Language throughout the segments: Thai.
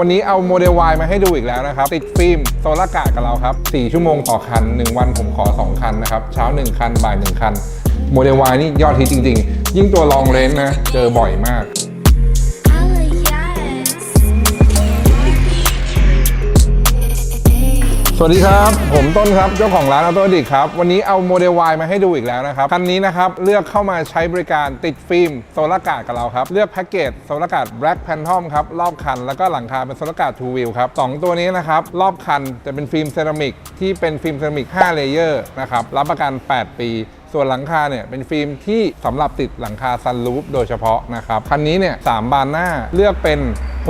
วันนี้เอาโมเดล Y มาให้ดูอีกแล้วนะครับ ติดฟิล์มโซลาการ์ดกับเราครับ 4 ชั่วโมงต่อคัน 1 วันผมขอ 2 คันนะครับ เช้า 1 คัน บ่าย 1 คัน โมเดล Y นี่ยอดฮิตจริง ๆ ยิ่งตัวลองเลนส์นะ เจอบ่อยมาก สวัสดีครับ ผมต้นครับ เจ้าของร้านออโตดิกครับ วันนี้เอาโมเดล Y มาให้ดูอีกแล้วนะครับ คันนี้นะครับ เลือกเข้ามาใช้บริการติดฟิล์มโซลาร์การ์ดกับเราครับ เลือกแพ็กเกจโซลาร์การ์ด Black Phantom ครับ รอบคัน แล้วก็หลังคาเป็นโซลาร์การ์ด Two Wheel ครับสองตัวนี้นะครับ รอบคันจะเป็นฟิล์มเซรามิกที่เป็นฟิล์มเซรามิก5เลเยอร์นะครับ รับประกัน 8 ปีส่วนหลังคาเนี่ยเป็นฟิล์มที่สำหรับติดหลังคาซันรูฟโดยเฉพาะนะครับคันนี้เนี่ยสามบานหน้าเลือกเป็น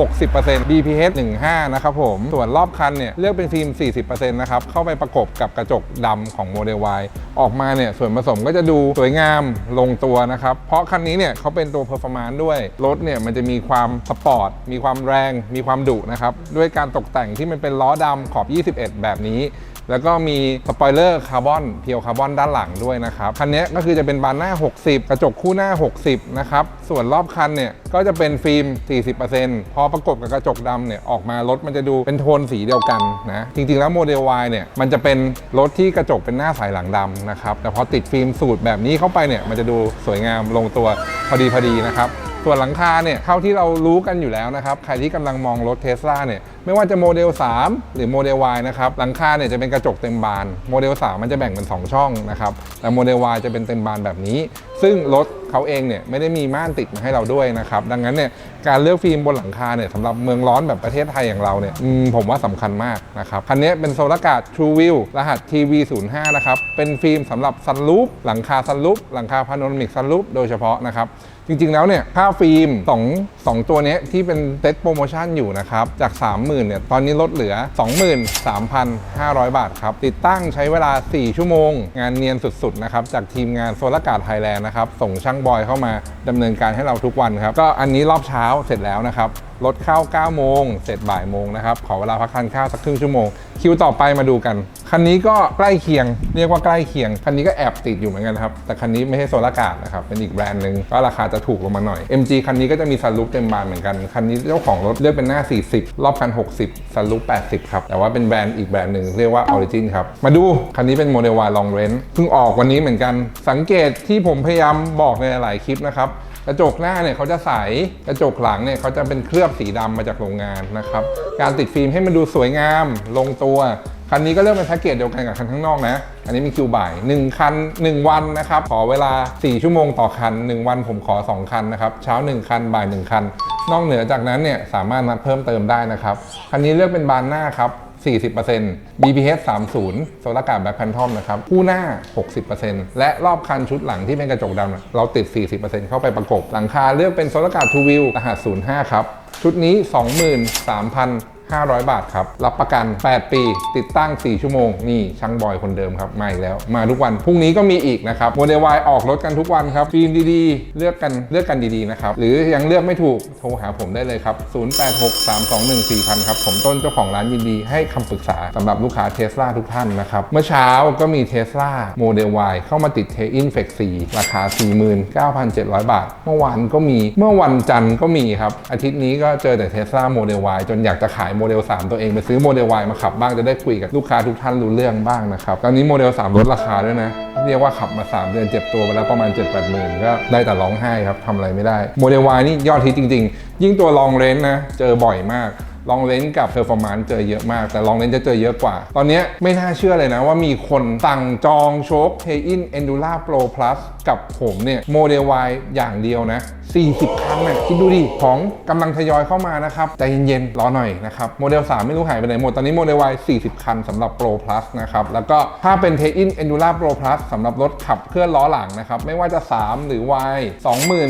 60% BPH 15 นะครับผม ส่วนรอบคันเนี่ยเลือกเป็นฟิล์ม 40%นะครับ เข้าไปประกบกับกระจกดำของโมเดล Y ออกมาเนี่ยส่วนผสมก็จะดูสวยงามลงตัวนะครับ เพราะคันนี้เนี่ยเขาเป็นตัว Performance ด้วย รถเนี่ยมันจะมีความสปอร์ต มีความแรง มีความดุนะครับ ด้วยการตกแต่งที่มันเป็นล้อดำขอบ 21 แบบนี้แล้วก็มีสปอยเลอร์คาร์บอนเพียวคาร์บอนด้านหลังด้วยนะครับ คันนี้ก็คือจะเป็นบานหน้า 60 กระจกคู่หน้า 60 นะครับ ส่วนรอบคันเนี่ยก็จะเป็นฟิล์ม 40%พอประกบกับกระจกดำเนี่ยออกมารถมันจะดูเป็นโทนสีเดียวกันนะจริงๆแล้วโมเดล Y เนี่ยมันจะเป็นรถที่กระจกเป็นหน้าใสหลังดำนะครับแต่พอติดฟิล์มสูตรแบบนี้เข้าไปเนี่ยมันจะดูสวยงามลงตัวพอดีพอดีนะครับส่วนหลังคาเนี่ยเท่าที่เรารู้กันอยู่แล้วนะครับใครที่กำลังมองรถเทสลาเนี่ยไม่ว่าจะโมเดล 3 หรือโมเดล Y นะครับหลังคาเนี่ยจะเป็นกระจกเต็มบาน โมเดล 3 มันจะแบ่งเป็น 2 ช่องนะครับแต่โมเดล Y จะเป็นเต็มบานแบบนี้ ซึ่งรถ เขาเองเนี่ยไม่ได้มีม่านติดมาให้เราด้วยนะครับดังนั้นเนี่ยการเลือกฟิล์มบนหลังคาเนี่ยสำหรับเมืองร้อนแบบประเทศไทยอย่างเราเนี่ยผมว่าสำคัญมากนะครับคันนี้เป็นโซลาการ์ด True View รหัส TV05 นะครับเป็นฟิล์มสำหรับซันรูฟหลังคาซันรูฟหลังคาพาโนรามิกซันรูฟโดยเฉพาะนะครับจริงๆ แล้วเนี่ยค่าฟิล์ม2 2ตัวนี้ที่เป็นเต็ตโปรโมชั่นอยู่นะครับ จาก 30,000เนี่ยตอนนี้ลดเหลือ 23,500 บาทครับ ติดตั้งใช้เวลา 4 ชั่วโมง งานเนียนสุดๆ นะครับ จากทีมงานโซลาการ์ดไทยแลนด์นะครับ ส่งช่างบอยเข้ามาดำเนินการให้เราทุกวันครับ ก็อันนี้รอบเช้าเสร็จแล้วนะครับ รถเข้า 9 โมง เสร็จบ่ายโมงนะครับ ขอเวลาพักทานข้าวสักครึ่งชั่วโมง คิวต่อไปมาดูกัน คันนี้ก็ใกล้เคียง เรียกว่าใกล้เคียง คันนี้ก็แอบติดอยู่เหมือนกันครับ แต่คันนี้ไม่ใช่โซลากาดนะครับ เป็นอีกแบรนด์หนึ่งก็ราคาจะถูกลงมาหน่อย MG คันนี้ก็จะมีซันรูฟเต็มบานเหมือนกัน คันนี้เจ้าของรถเลือกเป็นหน้า 40 รอบคัน 60ซันรูฟ80 ครับ แต่ว่าเป็นแบรนด์อีกแบรนด์หนึ่งเรียกว่า Origin ครับ มาดูคันนี้เป็นโมเดล Y Long Range เพิ่งออกวันนี้เหมือนกัน สังเกตที่ผมพยายามบอกในหลายคลิปนะครับกระจกหน้าเนี่ยเขาจะใสกระจกหลังเนี่ยเขาจะเป็นเคลือบสีดำมาจากโรงงานนะครับ การติดฟิล์มให้มันดูสวยงามลงตัว คันนี้ก็เลือกเป็นแพ็กเกจเดียวกันกับคันข้างนอกนะ อันนี้มีคิวบ่าย1คัน 1 วันนะครับ ขอเวลา 4 ชั่วโมงต่อคัน 1 วันผมขอ 2 คันนะครับ เช้า 1 คัน บ่าย 1 คัน นอกเหนือจากนั้นเนี่ยสามารถนัดเพิ่มเติมได้นะครับ คันนี้เลือกเป็นบานหน้าครับ 40% BPH 30 โซลากาดแบ็คแพนทอมนะครับคู่หน้า 60%และรอบคันชุดหลังที่เป็นกระจกดำเราติด 40%เข้าไปประกบ หลังคาเลือกเป็นโซลากาทูวิวรหัส 05 ครับ ชุดนี้ 23,000 500 บาทครับ รับประกัน 8 ปี ติดตั้ง 4 ชั่วโมง นี่ช่างบอยคนเดิมครับ มาอีกแล้ว มาทุกวัน พรุ่งนี้ก็มีอีกนะครับ โมเดล Y ออกรถกันทุกวันครับ ฟิล์มดีๆ เลือกกัน เลือกกันดีๆ นะครับ หรือยังเลือกไม่ถูก โทรหาผมได้เลยครับ 0863214000 ครับ ผมต้นเจ้าของร้านยินดีให้คำปรึกษาสำหรับลูกค้าเทสลาทุกท่านนะครับ เมื่อเช้าก็มีเทสลาโมเดล Y เข้ามาติดเทอินเฟกซีราคา 49,700 บาท เมื่อวานก็มี เมื่อวันจันทร์ก็มีครับ อาทิตย์นี้ก็เจอแต่เทสลาโมเดล Y จนอยากจะขายโมเดล 3 ตัวเองไปซื้อโมเดล Y มาขับบ้างจะได้คุยกับลูกค้าทุกท่านรู้เรื่องบ้างนะครับตอนนี้โมเดล 3 ลดราคาด้วยนะ เรียกว่าขับมา 3 เดือนเจ็บตัวไปแล้วประมาณ 7 8หมื่นก็ได้แต่ร้องไห้ครับทำอะไรไม่ได้โมเดล Y นี่ยอดฮิตจริง ๆ ยิ่งตัวลองเรนนะเจอบ่อยมาก ลองเลนกับเพอร์ฟอร์มานซ์เจอเยอะมาก แต่ลองเลนจะเจอเยอะกว่า ตอนนี้ไม่น่าเชื่อเลยนะว่ามีคนสั่งจองโชคเทอิน Endura Pro Plus กับผมเนี่ยโมเดล Y อย่างเดียวนะ 40คันนะคิดดูดิ ของกำลังทยอยเข้ามานะครับ ใจเย็นๆ รอหน่อยนะครับ โมเดล 3 ไม่รู้หายไปไหนหมด ตอนนี้โมเดล Y 40 คันสำหรับ Pro Plus นะครับ แล้วก็ถ้าเป็นเทอิน Endura Pro Plus สำหรับรถขับเคลื่อนล้อหลังนะครับ ไม่ว่าจะ 3 หรือ Y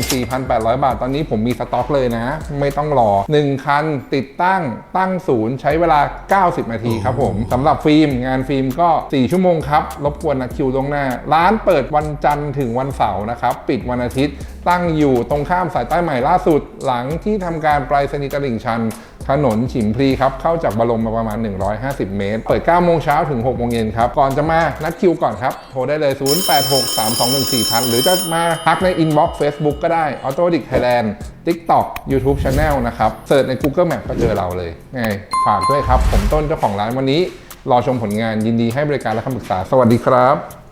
24,800 บาท ตอนนี้ผมมีสต็อกเลยนะ ไม่ต้องรอ 1 คันติดตั้งตั้งศูนย์ใช้เวลา 90 นาทีครับผมสำหรับฟิล์มงานฟิล์มก็ 4 ชั่วโมงครับ รบกวนนัดคิวล่วงหน้า ร้านเปิดวันจันทร์ถึงวันเสาร์นะครับ ปิดวันอาทิตย์ ตั้งอยู่ตรงข้ามสายใต้ใหม่ล่าสุด หลังที่ทำการไปรษณีย์ตลิ่งชัน ถนนฉิมพลีครับ เข้าจากบรมมาประมาณ 150 เมตร เปิด 9 โมงเช้าถึง 6 โมงเย็นครับ ก่อนจะมานัดคิวก่อนครับ โทรได้เลย 0863214000 หรือจะมาทักในอินบ็อกซ์ Facebook ก็ได้ Auto d i c Thailand TikTok YouTube Channel นะครับเสิร์ชใน Google Map ก็เจอเราเลยไงฝากด้วยครับ ผมต้นเจ้าของร้านวันนี้ รอชมผลงานยินดีให้บริการและคำปรึกษาสวัสดีครับ